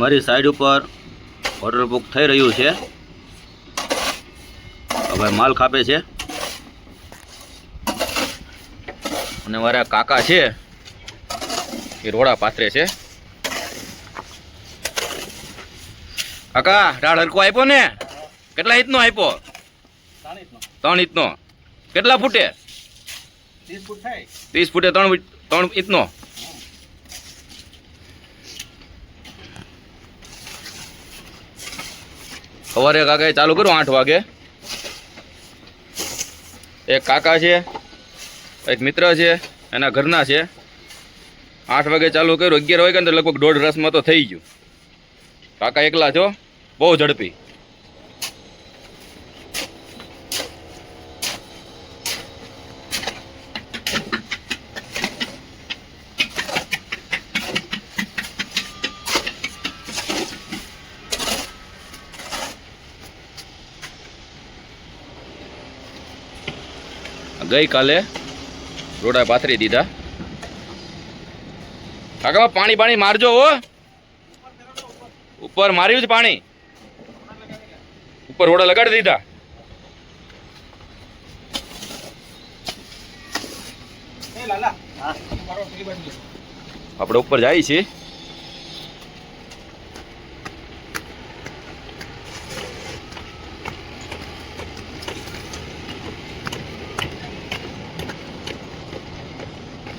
મારી સાઈડ ઉપર order book થઈ રહ્યું છે. હવે માલ ખાપે છે. અને મારા કાકા છે એ રોડા પાથરે છે. કાકા ઢાળ હરકો આપ્યો ને? કેટલા ઇંચનો આપ્યો? ત્રણ ઇંચનો કેટલા ફૂટે? ત્રીસ ફૂટે ત્રણ ત્રણ ઇંચનો સવારે કાકાએ ચાલુ કર્યું, આઠ વાગે. એક કાકા છે, એક મિત્ર છે, એના ઘરના છે. આઠ વાગે ચાલુ કર્યું, અગિયાર વાગે ને તો લગભગ દોઢ રસમાં તો થઈ ગયું. કાકા એકલા છો, બહુ ઝડપી. ગઈકાલે રોડા પાથરી દીધા. કાકા પાણી પાણી મારજો હો. ઉપર માર્યું છે પાણી. ઉપર રોડા લગાડી દીધા. આપણે ઉપર જાય છીએ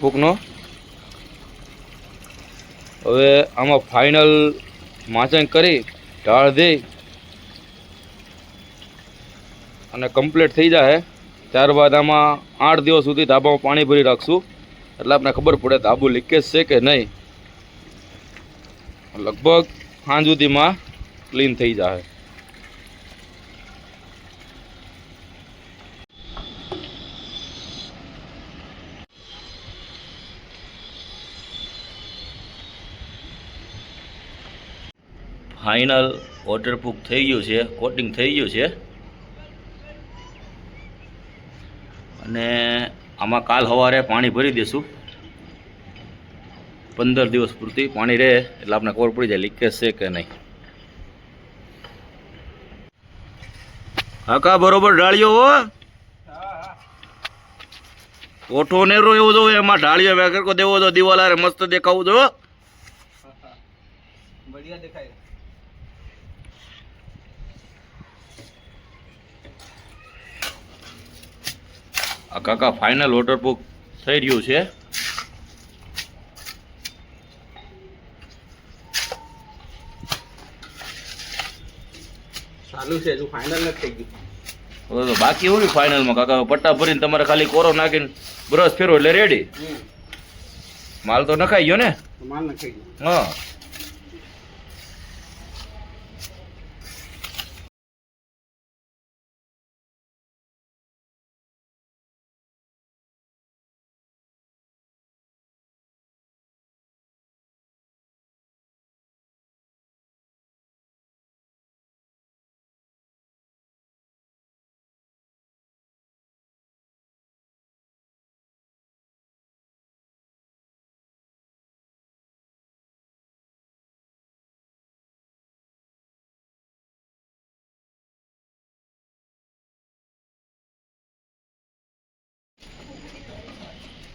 ફૂકનો હવે આમાં ફાઇનલ માચન કરી, ઢાળ દઈ અને કમ્પ્લીટ થઈ જાય ત્યારબાદ આમાં આઠ દિવસ સુધી ધાબામાં પાણી ભરી રાખશું. એટલે આપણે ખબર પડે ધાબુ લીકેજ છે કે નહીં. લગભગ સાંજ સુધીમાં ક્લીન થઈ જાય ફાઇનલ વોટરપ્રૂફ થઈ ગયું છે કોટિંગ થઈ ગયું છે. અને આમાં કાલ સવારે પાણી ભરી દઈશું પંદર દિવસ પૂરતી પાણી રહે, એટલે આપણે ખબર પડી જાય લીકેજ છે કે નહીં. કાકા, બરોબર ઢાળ્યો હો. ઓઠો નેરો એવો જો, એમાં ઢાળ્યો વેગર દેવો તો દિવાલ મસ્ત દેખાવું જો. બઢિયા દેખાય. આ કાકા ફાઇનલ વોટરપ્રૂફ થઈ રહ્યું છે. ચાલુ છે હજુ ફાઇનલ નથી થઈ ગયું. બાકી હોય ફાઇનલમાં કાકા પટ્ટા ભરીને તમારે ખાલી કોરો નાખીને બ્રશ ફેરવો એટલે રેડી માલ તો નખાઈ ગયો ને? માલ નખાઈ ગયો. હા.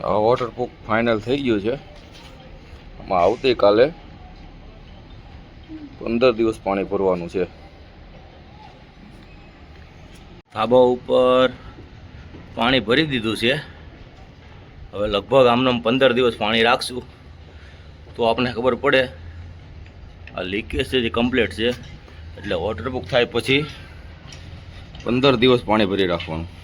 વોટરપ્રૂફ ફાઇનલ થઈ ગયું છે. આમાં આવતીકાલે પંદર દિવસ પાણી ભરવાનું છે. ધાબા ઉપર પાણી ભરી દીધું છે. હવે લગભગ આમને પંદર દિવસ પાણી રાખશું. તો આપણને ખબર પડે, આ લીકેજ છે જે કમ્પ્લીટ છે. એટલે વોટરપ્રૂફ થાય પછી પંદર દિવસ પાણી ભરી રાખવાનું.